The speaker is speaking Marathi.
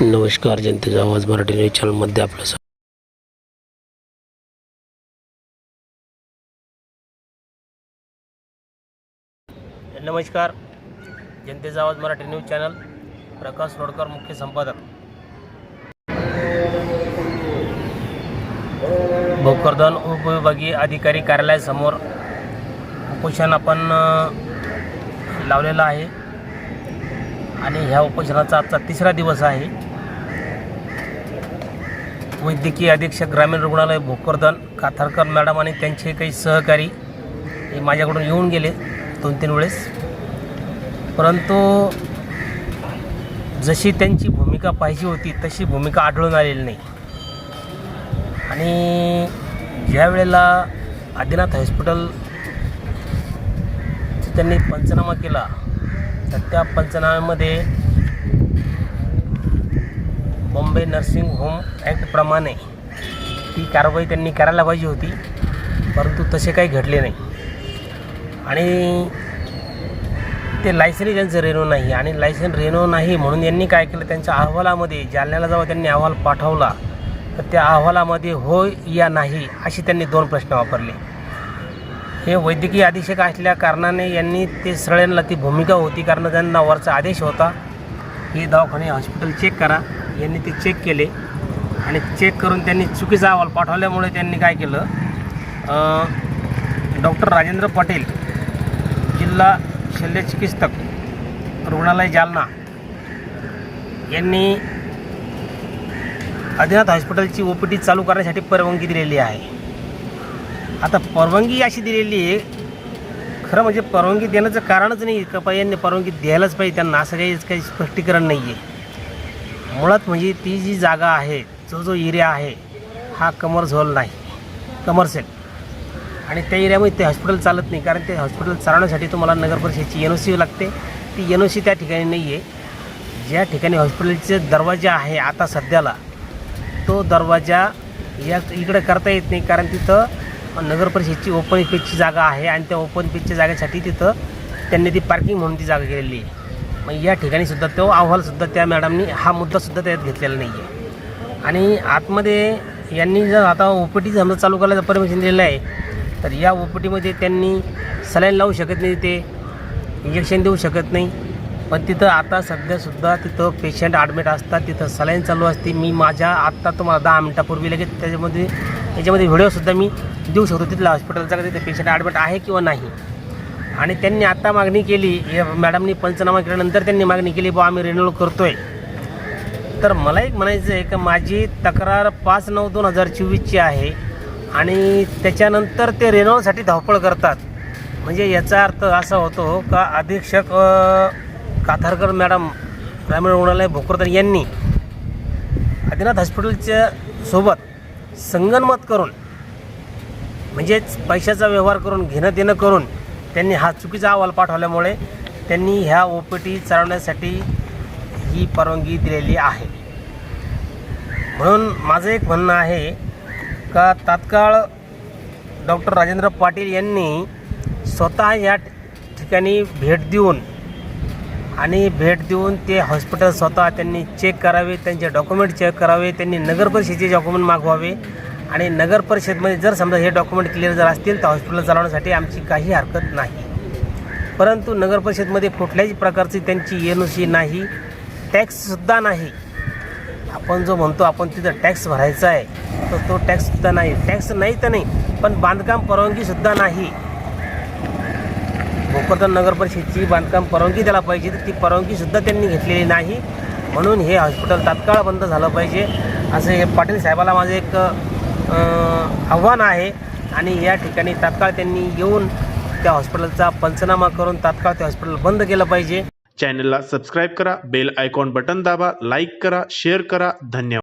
नमस्कार जनतेचा आवाज मराठी न्यूज चॅनलमध्ये आपलं नमस्कार जनतेचा आवाज मराठी न्यूज चॅनल प्रकाश रोडकर मुख्य संपादक. भोकरदन उपविभागीय अधिकारी कार्यालयासमोर उपोषण आपण लावलेलं आहे. आणि ह्या उपोषणाचा आजचा तिसरा दिवस आहे. वैद्यकीय अधीक्षक ग्रामीण रुग्णालय भोकरदन काथारकर मॅडम आणि त्यांचे काही सहकारी हे माझ्याकडून येऊन गेले दोन तीन वेळेस. परंतु जशी त्यांची भूमिका पाहिजे होती तशी भूमिका आढळून आलेली नाही. आणि ज्या वेळेला आदिनाथ हॉस्पिटल त्यांनी पंचनामा केला तर त्या पंचनाम्यामध्ये मुंबई नर्सिंग होम ॲक्टप्रमाणे ती कारवाई त्यांनी करायला पाहिजे होती परंतु तसे काही घडले नाही. आणि ते लायसनही त्यांचं रेनो नाही आणि लायसन रेनो नाही म्हणून यांनी काय केलं त्यांच्या अहवालामध्ये जालन्याला जेव्हा त्यांनी अहवाल पाठवला तर त्या अहवालामध्ये होय या नाही असे त्यांनी दोन प्रश्न वापरले. हे वैद्यकीय अधीक्षक असल्या कारणाने यांनी ते सळ्यांना ती भूमिका होती कारण त्यांना वरचा आदेश होता. हे दवाखाने हॉस्पिटल चेक करा. यांनी ते चेक केले. आणि चेक करून त्यांनी चुकीचा अहवाल पाठवल्यामुळे त्यांनी काय केलं? डॉक्टर राजेंद्र पाटील जिल्हा शल्यचिकित्सक रुग्णालय जालना यांनी आदिनाथ हॉस्पिटलची ओ पी टी चालू करण्यासाठी परवानगी दिलेली आहे. आता परवानगी अशी दिलेली आहे खरं म्हणजे परवानगी देण्याचं कारणच नाही. का यांनी परवानगी द्यायलाच पाहिजे. त्यांना असं काही काही स्पष्टीकरण नाही आहे मुळात म्हणजे ती जी जागा आहे जो जो एरिया आहे हा कमर झोल नाही. कमर्शियल आणि त्या एरियामध्ये ते हॉस्पिटल चालत नाही. कारण ते हॉस्पिटल चालवण्यासाठी तुम्हाला नगर परिषदेची एन ओ सी लागते. ती एन ओ सी त्या ठिकाणी नाही आहे ज्या ठिकाणी हॉस्पिटलचे दरवाजा आहे आता सध्याला तो दरवाजा या इकडे करता येत नाही. कारण तिथं नगर परिषदेची ओपन पेजची जागा आहे. आणि त्या ओपन पेजच्या जागेसाठी तिथं त्यांनी ती पार्किंग म्हणून ती जागा केलेली आहे. मग या ठिकाणी सुद्धा तो अहवालसुद्धा त्या मॅडमनी हा मुद्दासुद्धा त्यात घेतलेला नाही आहे आणि आतमध्ये यांनी जर आता ओ पी टी समजा चालू करायचं परमिशन दिलेलं आहे तर या ओ पी टीमध्ये त्यांनी सलाईन लावू शकत नाही ते इंजेक्शन देऊ शकत नाही. पण तिथं आता सध्यासुद्धा तिथं पेशंट ॲडमिट असतात तिथं सलाईन चालू असते. मी माझ्या आत्ता तुम्हाला दहा मिनटापूर्वी लगेच त्याच्यामध्ये याच्यामध्ये व्हिडिओसुद्धा मी देऊ शकतो. तिथल्या हॉस्पिटलचा तिथे पेशंट ॲडमिट आहे किंवा नाही. आणि त्यांनी आता मागणी केली मॅडमनी पंचनामा केल्यानंतर त्यांनी मागणी केली बुवा आम्ही रिन्युअल करतो आहे तर मला एक म्हणायचं आहे की माझी तक्रार पाच नऊ दोन हजार चोवीसची आहे आणि त्याच्यानंतर ते रेनॉलसाठी धावपळ करतात. म्हणजे याचा अर्थ असा होतो का अधीक्षक काथारकर मॅडम ग्रामीण रुग्णालय भोकरदन यांनी आदिनाथ हॉस्पिटलच्या सोबत संगनमत करून म्हणजेच पैशाचा व्यवहार करून घेणं देणं करून त्यांनी हा चुकीचा अहवाल पाठवल्यामुळे त्यांनी ह्या ओ पी टी चालवण्यासाठी ही परवानगी दिलेली आहे. म्हणून माझं एक म्हणणं आहे का तात्काळ डॉक्टर राजेंद्र पाटील यांनी स्वतः या ठिकाणी भेट देऊन आणि भेट देऊन ते हॉस्पिटल स्वतः त्यांनी चेक करावे त्यांचे डॉक्युमेंट चेक करावे त्यांनी नगर परिषदेचे डॉक्युमेंट मागवावे आणि नगर परिषदमध्ये जर समजा हे डॉक्युमेंट क्लिअर जर असतील तर हॉस्पिटल चालवण्यासाठी आमची काही हरकत नाही. परंतु नगर परिषदमध्ये कुठल्याही प्रकारची त्यांची एन ओ सी नाही टॅक्ससुद्धा नाही. आपण जो म्हणतो आपण तिथं टॅक्स भरायचा आहे तर तो टॅक्ससुद्धा नाही. टॅक्स नाही तर नाही पण बांधकाम परवानगीसुद्धा नाही. भोकरदन नगर परिषदची बांधकाम परवानगी द्यायला पाहिजे तर ती परवानगीसुद्धा त्यांनी घेतलेली नाही. म्हणून हे हॉस्पिटल तात्काळ बंद झालं पाहिजे. असं हे पाटील साहेबाला माझं एक आव्हान आहे. आणि या ठिकाणी तात्काळ त्यांनी येऊन त्या हॉस्पिटलचा पंचनामा करून तात्काळ ते हॉस्पिटल बंद केलं पाहिजे. चॅनलला सबस्क्राईब करा बेल आयकॉन बटन दाबा लाईक करा शेअर करा. धन्यवाद.